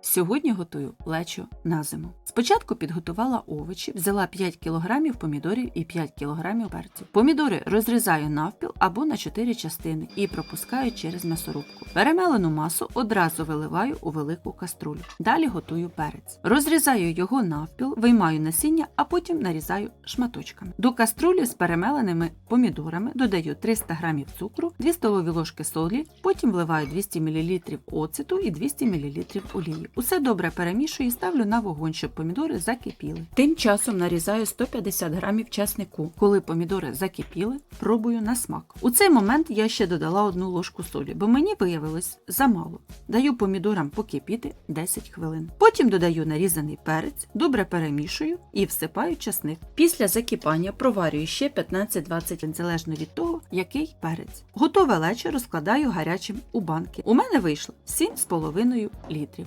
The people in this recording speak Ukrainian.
Сьогодні готую лечо на зиму. Спочатку підготувала овочі, взяла 5 кг помідорів і 5 кг перців. Помідори розрізаю навпіл або на 4 частини і пропускаю через м'ясорубку. Перемелену масу одразу виливаю у велику каструлю. Далі готую перець. Розрізаю його навпіл, виймаю насіння, а потім нарізаю шматочками. До каструлі з перемеленими помідорами додаю 300 г цукру, 2 столові ложки солі, потім вливаю 200 мл оцету і 200 мл олії. Усе добре перемішую і ставлю на вогонь, щоб помідори закипіли. Тим часом нарізаю 150 г часнику. Коли помідори закипіли, пробую на смак. У цей момент я ще додала одну ложку солі, бо мені виявилось замало. Даю помідорам покипіти 10 хвилин. Потім додаю нарізаний перець, добре перемішую і всипаю часник. Після закипання проварюю ще 15-20 залежно від того, який перець. Готове лечо розкладаю гарячим у банки. У мене вийшло 7,5 літрів.